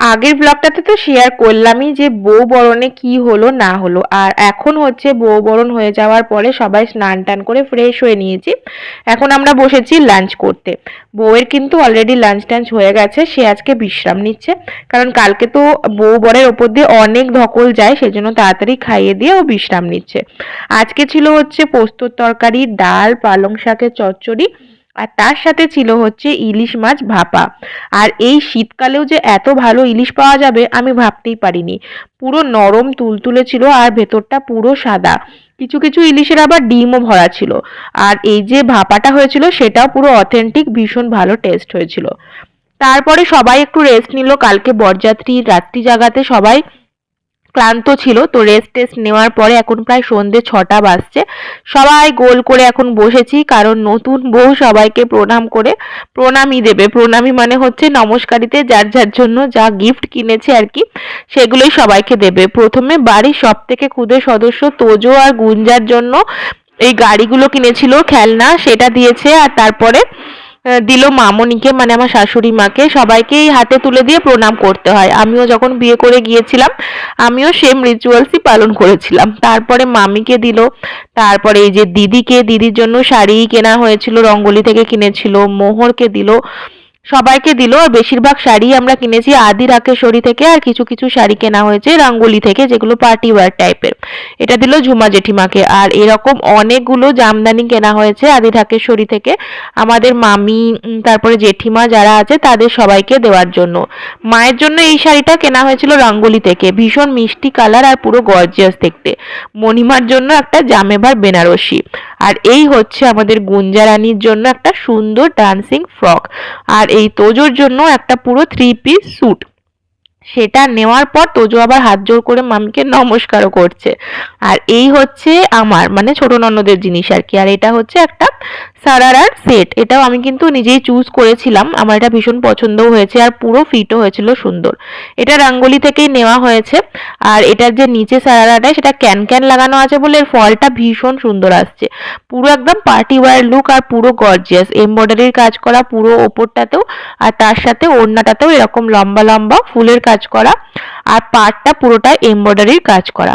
আগের ব্লগটাতে তো শেয়ার করলামই যে বউ বরণে কি হলো, না হলো। আর এখন হচ্ছে বউ বরণ হয়ে যাওয়ার পরে সবাই স্নান টান করে ফ্রেশ হয়ে নিয়েছি। এখন আমরা বসেছি লাঞ্চ করতে। বউয়ের কিন্তু অলরেডি লাঞ্চ টাঞ্চ হয়ে গেছে, সে আজকে বিশ্রাম নিচ্ছে। কারণ কালকে তো বউ বরের ওপর দিয়ে অনেক ধকল যায়, সেজন্য তাড়াতাড়ি খাইয়ে দিয়ে ও বিশ্রাম নিচ্ছে। আজকে ছিল হচ্ছে পোস্তর তরকারি, ডাল, পালং শাকের চচ্চড়ি আর তার সাথে ছিল হচ্ছে ইলিশ মাছ ভাপা। আর এই শীতকালেও যে এত ভালো ইলিশ পাওয়া যাবে, আমি ভাবতেই পারিনি। পুরো নরম তুলতুলে ছিল আর ভেতরটা পুরো সাদা। কিছু কিছু ইলিশের আবার ডিমও ভরা ছিল। আর এই যে ভাপাটা হয়েছিল, সেটাও পুরো অথেন্টিক ভীষণ ভালো টেস্ট হয়েছিল। তারপরে সবাই একটু রেস্ট নিল। কালকে বরযাত্রী রাত্রি জাগাতে সবাই ক্লান্ত ছিল, তো রেস্ট টেস্ট নেওয়ার পরে এখন প্রায় সন্ধে ছটা বাজছে। সবাই গোল করে এখন বসেছি, কারণ নতুন বউ সবাইকে প্রণাম করে প্রণামই দেবে। প্রণামী মানে হচ্ছে নমস্কারিতে যার যার জন্য যা গিফট কিনেছে আর কি, সেগুলোই সবাইকে দেবে। প্রথমে বাড়ির সব থেকে ক্ষুদে সদস্য তোজো আর গুঞ্জার জন্য এই গাড়িগুলো কিনেছিল, খেলনা, সেটা দিয়েছে আর তারপরে দিল মামনিকে মানে আমার শাশুড়ি মাকে। সবাইকেই হাতে তুলে দিয়ে প্রণাম করতে হয়। আমিও যখন বিয়ে করে গিয়েছিলাম, আমিও সেম রিচুয়ালসই পালন করেছিলাম। তারপরে মামিকে দিল। তারপরে এই যে দিদিকে, দিদির জন্য শাড়ি কেনা হয়েছিল, রঙ্গলি থেকে কিনেছিল, মোহরকে দিল। সবাইকে দিল আর বেশিরভাগ শাড়ি আমরা কিনেছি আদি রাকেশ্বরী থেকে আর কিছু কিছু শাড়ি কেনা হয়েছে রাঙ্গুলি থেকে, যেগুলো পার্টি ওয়ার টাইপের এটা দিল ঝুমা জেঠিমাকে। আর এরকম অনেকগুলো জামদানি কেনা হয়েছে আদি ঢাকেশ্বরী থেকে। আমাদের মামি তারপরে জেঠিমা যারা আছে তাদের সবাইকে দেওয়ার জন্য। মায়ের জন্য এই শাড়িটা কেনা হয়েছিল রাঙ্গুলি থেকে। ভীষণ মিষ্টি কালার আর পুরো গর্জিয়াস দেখতে। মণিমার জন্য একটা জামেবার বেনারসি। আর এই হচ্ছে আমাদের গুঞ্জারানির জন্য একটা সুন্দর ডান্সিং ফ্রক আর এই তোজোর জন্য একটা পুরো থ্রি পিস স্যুট সেটা নেওয়ার পর তোজো আবার হাত জোর করে মামিকে নমস্কারও করছে। আর এই হচ্ছে আমার মানে ছোট ননদের জিনিস আর কি। আর এটা হচ্ছে একটা সারারার সেট। এটাও আমি কিন্তু নিজেই চুজ করেছিলাম। আমার এটা ভীষণ পছন্দও হয়েছে আর পুরো ফিটও হয়েছিল সুন্দর। এটা রাঙ্গলি থেকেই নেওয়া হয়েছে। আর এটার যে নিচে সারারাটা, সেটা ক্যান ক্যান লাগানো আছে বলে এর ফলটা ভীষণ সুন্দর আসছে। পুরো একদম পার্টি ওয়ার লুক আর পুরো গর্জিয়াস এমব্রয়ডারির কাজ করা পুরো ওপরটাতেও আর তার সাথে ওড়নাটাতেও এরকম লম্বা লম্বা ফুলের কাজ কাজ করা আর পাটটা পুরোটা এমব্রয়ডারির কাজ করা।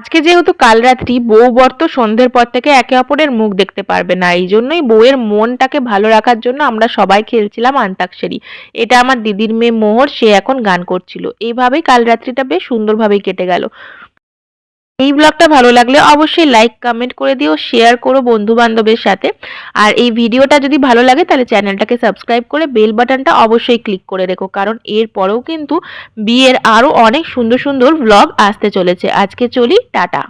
আজকে যেহেতু কাল রাত্রি বউ বর্ত সন্ধ্যের পর থেকে একে অপরের মুখ দেখতে পারবে না এই জন্যই বউয়ের মনটাকে ভালো রাখার জন্য আমরা সবাই খেলছিলাম আন্তাক্ষরী। এটা আমার দিদির মেয়ে মোহর সে এখন গান করছিল। এইভাবেই কাল রাত্রিটা বেশ সুন্দরভাবেই কেটে গেল। এই ব্লগটা ভালো লাগলে অবশ্যই লাইক কমেন্ট করে দিও শেয়ার করো বন্ধু বান্ধবের সাথে। আর এই ভিডিওটা যদি ভালো লাগে তাহলে চ্যানেলটাকে সাবস্ক্রাইব করে বেল বাটনটা অবশ্যই ক্লিক করে রেখো, কারণ এর পরেও কিন্তু বিয়ের আরও অনেক সুন্দর সুন্দর ব্লগ আসতে চলেছে। আজকে চলি, টাটা।